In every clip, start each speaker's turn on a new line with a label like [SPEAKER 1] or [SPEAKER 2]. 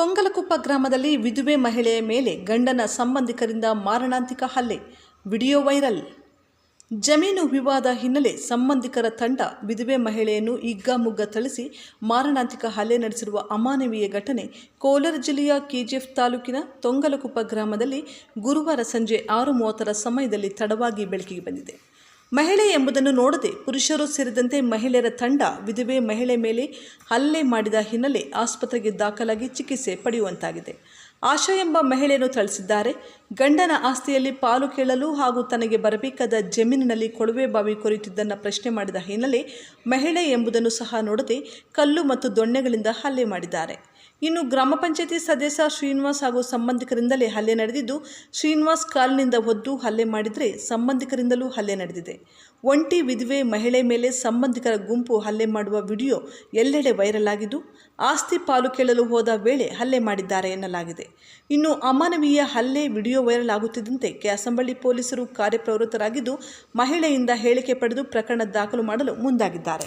[SPEAKER 1] ತೊಂಗಲಕುಪ್ಪ ಗ್ರಾಮದಲ್ಲಿ ವಿಧುವೆ ಮಹಿಳೆಯ ಮೇಲೆ ಗಂಡನ ಸಂಬಂಧಿಕರಿಂದ ಮಾರಣಾಂತಿಕ ಹಲ್ಲೆ. Video viral. ಜಮೀನು ವಿವಾದ ಹಿನ್ನೆಲೆ ಸಂಬಂಧಿಕರ ತಂಡ ವಿಧುವೆ ಮಹಿಳೆಯನ್ನು ಹಿಗ್ಗಾಮುಗ್ಗ ಥಳಿಸಿ ಮಾರಣಾಂತಿಕ ಹಲ್ಲೆ ನಡೆಸಿರುವ ಅಮಾನವೀಯ ಘಟನೆ ಕೋಲಾರ ಜಿಲ್ಲೆಯ ಕೆಜಿಎಫ್ ತಾಲೂಕಿನ ತೊಂಗಲಕುಪ್ಪ ಗ್ರಾಮದಲ್ಲಿ ಗುರುವಾರ ಸಂಜೆ ಆರು ಮೂವತ್ತರ ಸಮಯದಲ್ಲಿ ತಡವಾಗಿ ಬೆಳಕಿಗೆ ಬಂದಿದೆ. ಮಹಿಳೆ ಎಂಬುದನ್ನು ನೋಡದೆ ಪುರುಷರು ಸೇರಿದಂತೆ ಮಹಿಳೆಯರ ತಂಡ ವಿಧವೆ ಮಹಿಳೆ ಮೇಲೆ ಹಲ್ಲೆ ಮಾಡಿದ ಹಿನ್ನೆಲೆ ಆಸ್ಪತ್ರೆಗೆ ದಾಖಲಾಗಿ ಚಿಕಿತ್ಸೆ ಪಡೆಯುವಂತಾಗಿದೆ. ಆಶಾ ಎಂಬ ಮಹಿಳೆಯನ್ನು ಥಳಿಸಿದ್ದಾರೆ. ಗಂಡನ ಆಸ್ತಿಯಲ್ಲಿ ಪಾಲು ಕೇಳಲು ಹಾಗೂ ತನಗೆ ಬರಬೇಕಾದ ಜಮೀನಿನಲ್ಲಿ ಕೊಳವೆ ಬಾವಿ ಕೊರೆಯುತ್ತಿದ್ದನ್ನು ಪ್ರಶ್ನೆ ಮಾಡಿದ ಹಿನ್ನೆಲೆ ಮಹಿಳೆ ಎಂಬುದನ್ನು ಸಹ ನೋಡದೆ ಕಲ್ಲು ಮತ್ತು ದೊಣ್ಣೆಗಳಿಂದ ಹಲ್ಲೆ ಮಾಡಿದ್ದಾರೆ. ಇನ್ನು ಗ್ರಾಮ ಪಂಚಾಯತಿ ಸದಸ್ಯ ಶ್ರೀನಿವಾಸ್ ಹಾಗೂ ಸಂಬಂಧಿಕರಿಂದಲೇ ಹಲ್ಲೆ ನಡೆದಿದ್ದು, ಶ್ರೀನಿವಾಸ್ ಕಾಲಿನಿಂದ ಒದ್ದು ಹಲ್ಲೆ ಮಾಡಿದರೆ ಸಂಬಂಧಿಕರಿಂದಲೂ ಹಲ್ಲೆ ನಡೆದಿದೆ. ಒಂಟಿ ವಿಧವೆ ಮಹಿಳೆ ಮೇಲೆ ಸಂಬಂಧಿಕರ ಗುಂಪು ಹಲ್ಲೆ ಮಾಡುವ ವಿಡಿಯೋ ಎಲ್ಲೆಡೆ ವೈರಲ್ ಆಗಿದ್ದು, ಆಸ್ತಿ ಪಾಲು ಕೇಳಲು ಹೋದ ವೇಳೆ ಹಲ್ಲೆ ಮಾಡಿದ್ದಾರೆ ಎನ್ನಲಾಗಿದೆ. ಇನ್ನು ಅಮಾನವೀಯ ಹಲ್ಲೆ ವಿಡಿಯೋ ವೈರಲ್ ಆಗುತ್ತಿದ್ದಂತೆ ಕ್ಯಾಸಂಬಳ್ಳಿ ಪೊಲೀಸರು ಕಾರ್ಯಪ್ರವೃತ್ತರಾಗಿದ್ದು, ಮಹಿಳೆಯಿಂದ ಹೇಳಿಕೆ ಪಡೆದು ಪ್ರಕರಣ ದಾಖಲು ಮಾಡಲು ಮುಂದಾಗಿದ್ದಾರೆ.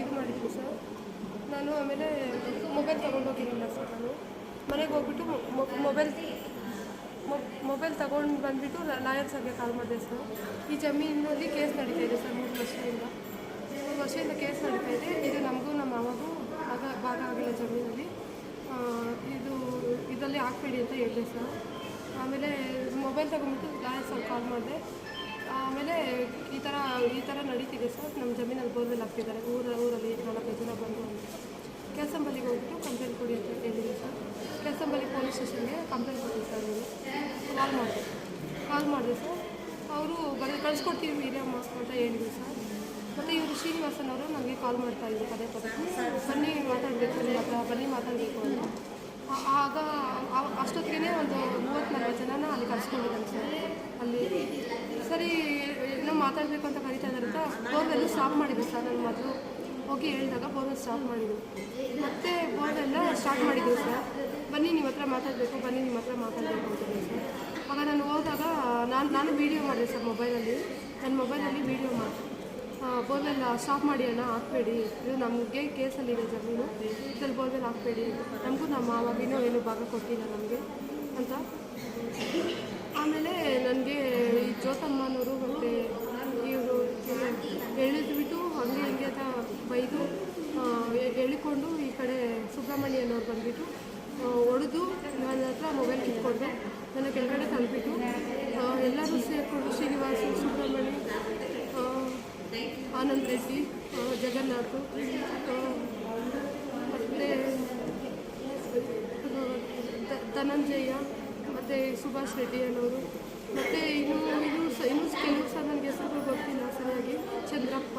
[SPEAKER 2] ಇದು ಮಾಡಿದ್ದೀನಿ ಸರ್. ನಾನು ಆಮೇಲೆ ಮೊಬೈಲ್ ತೊಗೊಂಡೋಗಿರಲಿಲ್ಲ ಸರ್ ನಾನು. ಮನೆಗೆ ಹೋಗ್ಬಿಟ್ಟು ಮೊಬೈಲ್ ಮೊಬೈಲ್ ತಗೊಂಡು ಬಂದುಬಿಟ್ಟು ಲಾಯರ್ ಸರ್ಗೆ ಕಾಲ್ ಮಾಡಿದೆ ಸರ್. ಈ ಜಮೀನಲ್ಲಿ ಕೇಸ್ ನಡೀತಾ ಇದೆ ಸರ್ ಮೂರು ವರ್ಷದಿಂದ. ಮೂರು ವರ್ಷದಿಂದ ಕೇಸ್ ನಡೀತಾ ಇದೆ. ಇದು ನಮಗೂ ನಮ್ಮ ಮಾವಗೂ ಆಗ ಭಾಗ ಆಗಿಲ್ಲ ಜಮೀನಲ್ಲಿ. ಇದು ಇದರಲ್ಲಿ ಹಾಕ್ಬೇಡಿ ಅಂತ ಹೇಳಿದೆ ಸರ್. ಆಮೇಲೆ ಮೊಬೈಲ್ ತಗೊಂಡ್ಬಿಟ್ಟು ಲಾಯರ್ ಸರ್ ಕಾಲ್ ಮಾಡಿದೆ. ಆಮೇಲೆ ಈ ಥರ ಈ ಥರ ನಡೀತಿದೆ ಸರ್. ನಮ್ಮ ಜಮೀನಲ್ಲಿ ಬೋರ್ವೆಲ್ ಹಾಕ್ತಿದ್ದಾರೆ. ಊರ, ಊರಲ್ಲಿ ನಾಲ್ಕು ಜನ ಬಂದು ಅಂತ ಕೆಲ್ಸಂಬಲ್ಲಿಗೆ ಹೋಗ್ಬಿಟ್ಟು ಕಂಪ್ಲೇಂಟ್ ಕೊಡಿ ಅಂತ ಹೇಳಿದ್ರು ಸರ್. ಕೆಲಸಂಬಲ್ಲಿ ಪೊಲೀಸ್ ಸ್ಟೇಷನ್ಗೆ ಕಂಪ್ಲೇಂಟ್ ಕೊಡಿ ಸರ್ ನೀವು ಕಾಲ್ ಮಾಡಿದೆ ಕಾಲ್ ಮಾಡಿದೆ ಸರ್. ಅವರು ಬರೀ ಕಳಿಸ್ಕೊಡ್ತೀವಿ ಹಿರಿಯಮ್ಮ ಅಂತ ಹೇಳಿದ್ವಿ ಸರ್. ಮತ್ತು ಇವರು ಶ್ರೀನಿವಾಸನ್ ಅವರು ನನಗೆ ಕಾಲ್ ಮಾಡ್ತಾ ಇದ್ರು ಪದೇ ಪದೇ ಬನ್ನಿ ಮಾತಾಡಬೇಕು ನಿಮ್ಮ ಬನ್ನಿ ಮಾತಾಡಬೇಕು ಅಂತ. ಆಗ ಅಷ್ಟೊತ್ತಿಗೆ ಒಂದು ಮೂವತ್ತು ಜನನ ಅಲ್ಲಿ ಕರ್ಸ್ಕೊಂಡಿದ್ದಾನೆ ಸರ್. ಅಲ್ಲಿ ಸರಿ, ಏನೋ ಮಾತಾಡಬೇಕು ಅಂತ ಕರಿತಾ ಇದ್ದಾರೆ ಅಂತ ಬೋರ್ವೆಲ್ ಸ್ಟಾಪ್ ಮಾಡಿದ್ವಿ ಸರ್ ನಾನು ಮೊದಲು ಹೋಗಿ ಹೇಳಿದಾಗ ಬೋರ್ವೆಲ್ ಸ್ಟಾಪ್ ಮಾಡಿದ್ವಿ ಮತ್ತೆ ಬೋರ್ವೆಲ್ಲ ಸ್ಟಾರ್ಟ್ ಮಾಡಿದ್ವಿ ಸರ್. ಬನ್ನಿ, ನಿಮ್ಮ ಹತ್ರ ಮಾತಾಡಬೇಕು, ಬನ್ನಿ, ನಿಮ್ಮ ಹತ್ರ ಮಾತಾಡಬೇಕು ಅಂತ ಸರ್. ಆಗ ನಾನು ಹೋದಾಗ, ನಾನು ನಾನು ವೀಡಿಯೋ ಮಾಡಿದೆ ಸರ್ ಮೊಬೈಲಲ್ಲಿ. ನನ್ನ ಮೊಬೈಲಲ್ಲಿ ವೀಡಿಯೋ ಮಾಡಿ ಬೋರ್ವೆಲ್ಲ ಸ್ಟಾಪ್ ಮಾಡಿ ಅಣ್ಣ, ಹಾಕ್ಬೇಡಿ. ಇದು ನಮಗೆ ಕೇಸಲ್ಲಿದೆ ಜಮೀನು ಇದ್ರಲ್ಲಿ ಬೋರ್ವೆಲ್ ಹಾಕ್ಬೇಡಿ. ನಮಗೂ ನಮ್ಮ ಮಾವಾಗಿನೂ ಏನು ಭಾಗ ಕೊಟ್ಟಿಲ್ಲ ನಮಗೆ ಅಂತ. ಆಮೇಲೆ ನನಗೆ ಈ ಜ್ಯೋತಮ್ಮನವರು ಮತ್ತು ಇವರು ಎಳೆದ್ಬಿಟ್ಟು ಹಂಗೆ ಹಂಗೆ ಅಂತ ಬೈದು ಎಳಿಕೊಂಡು ಈ ಕಡೆ ಸುಬ್ರಹ್ಮಣ್ಯನವ್ರು ಬಂದುಬಿಟ್ಟು ಹೊಡೆದು ನನ್ನ ಹತ್ರ ಮೊಬೈಲ್ ಕಿತ್ಕೊಂಡು ನನ್ನ ಕೆಳಗಡೆ ತಂದುಬಿಟ್ಟು ಎಲ್ಲರೂ ಸೇರಿಕೊಂಡು ಶ್ರೀನಿವಾಸ, ಸುಬ್ರಹ್ಮಣ್ಯ ಆನಂದ್ ರೆಡ್ಡಿ ಜಗನ್ನಾಥ್ ಮತ್ತು ಧನಂಜಯ್ಯ ಧನಂಜಯ ಮತ್ತು ಸುಭಾಷ್ ರೆಡ್ಡಿ ಅನ್ನೋರು ಮತ್ತು ಇನ್ನು ಇನ್ನು ಇನ್ನೂ ಕೆಲವು ಸಹ ನನಗೆ ಹೆಸರು ಗೊತ್ತಿಲ್ಲ ಸರಿಯಾಗಿ. ಚಂದ್ರಪ್ಪ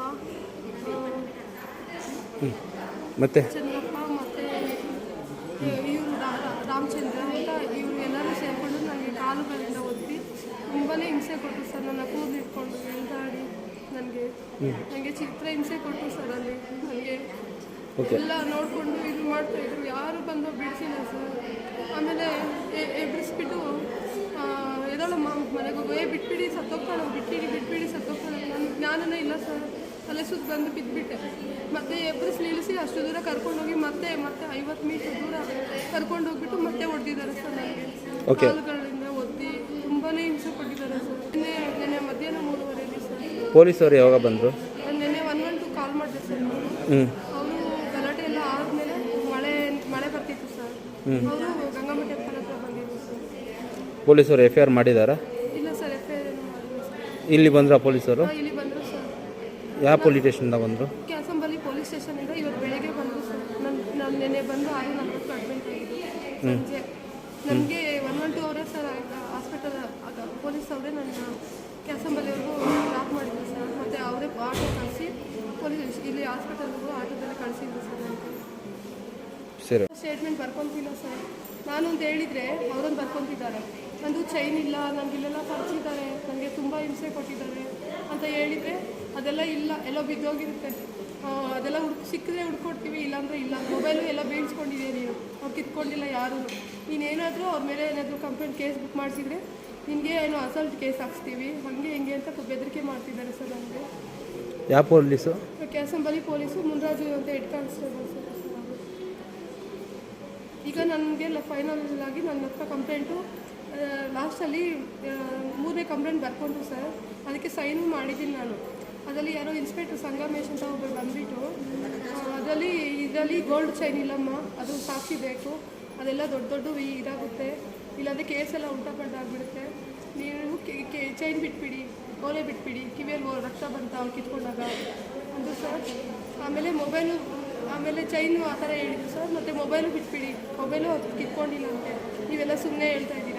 [SPEAKER 3] ಮತ್ತೆ?
[SPEAKER 2] ಚಂದ್ರಪ್ಪ ಮತ್ತು ಇವರು ರಾಮಚಂದ್ರ ಅಂತ ಇವರು ಎಲ್ಲರೂ ಸೇರಿಕೊಂಡು ನನಗೆ ಕಾಲುಗಳಿಂದ ಒತ್ತಿ ತುಂಬಾ ಹಿಂಸೆ ಕೊಟ್ಟರು ಸರ್. ನನ್ನ ಕೂದಲು ಇಟ್ಕೊಂಡು ಎಂದಾಡಿ ನನಗೆ ನನಗೆ ಚಿತ್ರ ಹಿಂಸೆ ಕೊಟ್ಟರು ಸರ್ ಅಲ್ಲಿ. ನನಗೆ ಎಲ್ಲ ನೋಡಿಕೊಂಡು ಇದು ಮಾಡ್ತಾ ಇದ್ರು. ಯಾರು ಬಂದು ಬಿಡಿಸಿಲ್ಲ ಸರ್. ಏ ಬಿಟ್ಬಿಡಿ ಸತ್ತೋಗ್ತಾಳೆ ಬಿಟ್ಬಿಡಿ ಬಿಟ್ಬಿಡಿ ಸತ್ತೋಗ್ತಾಳೆ ನನ್ನ ಜ್ಞಾನನೇ ಇಲ್ಲ ಸರ್. ತಲೆ ಸುತ್ತ ಬಂದು ಬಿದ್ದುಬಿಟ್ಟೆ ಮತ್ತೆ ಎಬ್ರಸ್ ನಿಲ್ಲಿಸಿ ಅಷ್ಟು ದೂರ ಕರ್ಕೊಂಡೋಗಿ ಮತ್ತೆ ಮತ್ತೆ ಐವತ್ತು ಮೀಟರ್ ದೂರ ಕರ್ಕೊಂಡು ಹೋಗ್ಬಿಟ್ಟು ಮತ್ತೆ ಹೊಡೆದಿದ್ದಾರೆ ಸರ್ ನನಗೆ. ಕಾಲುಗಳಿಂದ ಒತ್ತಿ ತುಂಬಾ ಹಿಂಸೆ ಕೊಟ್ಟಿದ್ದಾರೆ ಸರ್. ನಿನ್ನೆ ನಿನ್ನೆ ಮಧ್ಯಾಹ್ನ ಮೂರುವರೆಗೆ ಸರ್.
[SPEAKER 3] ಪೊಲೀಸರು ಯಾವಾಗ ಬಂದರು?
[SPEAKER 2] ನಾನು ನಿನ್ನೆ ಒನ್ ಒನ್ ಟು ಕಾಲ್ ಮಾಡಿದೆ ಸರ್ ನಾನು. ಅವರು ಗಲಾಟೆ ಎಲ್ಲ ಆದಮೇಲೆ ಮಳೆ ಮಳೆ ಬರ್ತಿತ್ತು ಸರ್. ಅವರು ಗಂಗಾಮಠ ಹತ್ರ ಬಂದಿದ್ರು ಸರ್.
[SPEAKER 3] ಪೊಲೀಸರು ಎಫ್ ಐ ಆರ್ ಮಾಡಿದಾರಾ
[SPEAKER 2] ಇಲ್ಲ ಸರ್ ಎಫ್ ಐ ಆರ್ ಏನು ಮಾಡಿಲ್ಲ ಸರ್
[SPEAKER 3] ಇಲ್ಲಿ ಬಂದ್ರ ಪೊಲೀಸರು?
[SPEAKER 2] ಇಲ್ಲಿ ಬಂದರು ಸರ್.
[SPEAKER 3] ಯಾವ ಪೊಲೀಸ್ ಸ್ಟೇಷನ್ದಾಗ ಬಂದರು?
[SPEAKER 2] ಕ್ಯಾಸಂಬಲ್ಲಿ ಪೊಲೀಸ್ ಸ್ಟೇಷನಿಂದ ಇವತ್ತು ಬೆಳಗ್ಗೆ ಬಂದರು ಸರ್. ನಾನು ನೆನ್ನೆ ಬಂದು ಆರು ನಲ್ವತ್ತು ಅಡ್ಮಿಟ್ ಆಗಿದ್ದು ಸಂಜೆ. ನನಗೆ ಒನ್ ಒನ್ ಟು ಅವರೇ ಸರ್ ಹಾಸ್ಪಿಟಲ್ ಪೊಲೀಸ್ ಅವರೇ ನನ್ನ ಕ್ಯಾಸಂಬಲ್ಲಿವರೆಗೂ ಡ್ರಾಪ್ ಮಾಡಿದ್ರು ಸರ್. ಮತ್ತು ಅವರೇ ಆಟೋ ಕಳಿಸಿ ಪೊಲೀಸ್ ಇಲ್ಲಿ ಹಾಸ್ಪಿಟಲ್ಗೂ ಆಟೋದಲ್ಲಿ ಕಳಿಸಿದ್ರು ಸರ್ ನನಗೆ.
[SPEAKER 3] ಸರಿ.
[SPEAKER 2] ಸ್ಟೇಟ್ಮೆಂಟ್ ಬರ್ಕೊಂತಿಲ್ಲ ಸರ್. ನಾನು ಅಂತ ಹೇಳಿದರೆ ಅವರೊಂದು ಬರ್ಕೊತಿದ್ದಾರೆ. ನಂದು ಚೈನ್ ಇಲ್ಲ ನನಗೆ ಇಲ್ಲೆಲ್ಲ ಖರ್ಚಿದ್ದಾರೆ ನನಗೆ ತುಂಬ ಹಿಂಸೆ ಕೊಟ್ಟಿದ್ದಾರೆ ಅಂತ ಹೇಳಿದರೆ ಅದೆಲ್ಲ ಇಲ್ಲ ಎಲ್ಲ ಬಿದ್ದೋಗಿರುತ್ತೆ. ಅದೆಲ್ಲ ಹುಡುಕ್ ಸಿಕ್ಕಿದ್ರೆ ಹುಡ್ಕೊಡ್ತೀವಿ ಇಲ್ಲಾಂದರೆ ಇಲ್ಲ. ಮೊಬೈಲು ಎಲ್ಲ ಬೀಳ್ಸ್ಕೊಂಡಿದೆ ನೀನು. ಅವ್ರು ಕಿತ್ಕೊಂಡಿಲ್ಲ ಯಾರು. ನೀನೇನಾದರೂ ಅವ್ರ ಮೇಲೆ ಏನಾದರೂ ಕಂಪ್ಲೇಂಟ್ ಕೇಸ್ ಬುಕ್ ಮಾಡಿಸಿದ್ರೆ ನಿನಗೆ ಏನು ಅಸಲ್ಟ್ ಕೇಸ್ ಹಾಕ್ಸ್ತೀವಿ. ಹಾಗೆ ಹೆಂಗೆ ಅಂತ ಬೆದರಿಕೆ ಮಾಡ್ತಿದ್ದಾರೆ ಸರ್ ನನಗೆ
[SPEAKER 3] ಯಾವ ಪೊಲೀಸು?
[SPEAKER 2] ಕ್ಯಾಸಂಬಲಿ ಪೊಲೀಸು ಮುನ್ರಾಜು ಅಂತ ಹೆಡ್ ಕಾನ್ಸ್ಟೇಬಲ್ ಸರ್. ಈಗ ನನಗೆ ಫೈನಲ್ ಆಗಿ ನನ್ನ ಹತ್ರ ಕಂಪ್ಲೇಂಟು ಲಾಸ್ಟಲ್ಲಿ ಮೂರನೇ ಕಂಪ್ಲೇಂಟ್ ಬರ್ಕೊಂಡ್ರು ಸರ್ ಅದಕ್ಕೆ ಸೈನು ಮಾಡಿದ್ದೀನಿ ನಾನು. ಅದರಲ್ಲಿ ಯಾರೋ ಇನ್ಸ್ಪೆಕ್ಟರ್ ಸಂಗಮೇಶ್ ಅಂತ ಒಬ್ಬರು ಬಂದುಬಿಟ್ಟು ಅದರಲ್ಲಿ, ಇದರಲ್ಲಿ ಗೋಲ್ಡ್ ಚೈನ್ ಇಲ್ಲಮ್ಮ. ಅದು ಸಾಕ್ಷಿ ಬೇಕು. ಅದೆಲ್ಲ ದೊಡ್ಡ ದೊಡ್ಡ ಇದಾಗುತ್ತೆ. ಇಲ್ಲಾಂದರೆ ಕೇಸ್ ಎಲ್ಲ ಉಲ್ಟಾ ಪಲ್ಟಾ ಆಗಿಬಿಡುತ್ತೆ. ನೀವು ಚೈನ್ ಬಿಟ್ಬಿಡಿ ಓಲೆ ಬಿಟ್ಬಿಡಿ. ಕಿವಿಯಲ್ಲಿ ರಕ್ತ ಬಂತ ಅವ್ರು ಕಿತ್ಕೊಂಡಾಗ ಅಂದರು ಸರ್ ಆಮೇಲೆ ಮೊಬೈಲು ಆಮೇಲೆ ಚೈನು ಆ ಥರ ಹೇಳಿದ್ರು ಸರ್ ಮತ್ತು ಮೊಬೈಲು ಬಿಟ್ಬಿಡಿ. ಮೊಬೈಲು ಅದು ಕಿತ್ಕೊಂಡಿಲ್ಲ ಅಂತೆ. ನೀವೆಲ್ಲ ಸುಮ್ಮನೆ ಹೇಳ್ತಾ ಇದ್ದೀರಾ.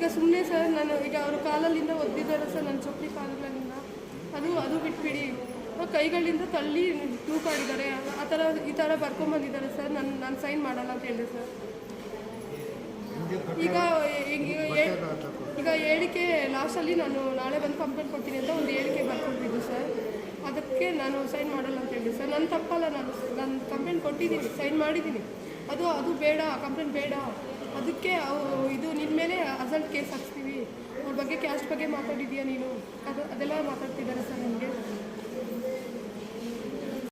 [SPEAKER 2] ಈಗ ಸುಮ್ಮನೆ ಸರ್ ನಾನು ಈಗ ಅವರು ಕಾಲಲ್ಲಿಂದ ಒದ್ದಿದ್ದಾರೆ ಸರ್ ನನ್ನ ಚಪ್ಪಲಿ ಕಾಲುಗಳಿಂದ. ಅದು ಅದು ಬಿಟ್ಬಿಡಿ. ಕೈಗಳಿಂದ ತಳ್ಳಿ ತೂಕಾಡಿದ್ದಾರೆ. ಆ ಥರ ಈ ಥರ ಬರ್ಕೊಂಬಂದಿದ್ದಾರೆ ಸರ್. ನಾನು ನಾನು ಸೈನ್ ಮಾಡಲ್ಲ ಅಂತ ಹೇಳಿದೆ ಸರ್. ಈಗ ಈಗ ಹೇಳಿಕೆ ಲಾಸ್ಟಲ್ಲಿ ನಾನು ನಾಳೆ ಬಂದು ಕಂಪ್ಲೇಂಟ್ ಕೊಡ್ತೀನಿ ಅಂತ ಒಂದು ಹೇಳಿಕೆ ಬರ್ಕೊಂಡಿದ್ದು ಸರ್. ಅದಕ್ಕೆ ನಾನು ಸೈನ್ ಮಾಡಲ್ಲ ಅಂತ ಹೇಳಿದೆ ಸರ್. ನನ್ನ ತಪ್ಪಲ್ಲ ನಾನು ನಾನು ಕಂಪ್ಲೇಂಟ್ ಕೊಟ್ಟಿದ್ದೀನಿ ಸೈನ್ ಮಾಡಿದ್ದೀನಿ. ಅದು ಅದು ಬೇಡ ಕಂಪ್ಲೇಂಟ್ ಬೇಡ. ಅದಕ್ಕೆ ಇದು ನಿಮ್ಮ ಮೇಲೆ ಅಸಲ್ಟ್ ಕೇಸ್ ಹಾಕ್ಸ್ತೀವಿ. ಅವ್ರ ಬಗ್ಗೆ ಕ್ಯಾಸ್ಟ್ ಬಗ್ಗೆ ಮಾತಾಡಿದ್ಯಾ ನೀನು? ಅದು, ಅದೆಲ್ಲ ಮಾತಾಡ್ತಿದ್ದಾರೆ ಸರ್ ನನಗೆ.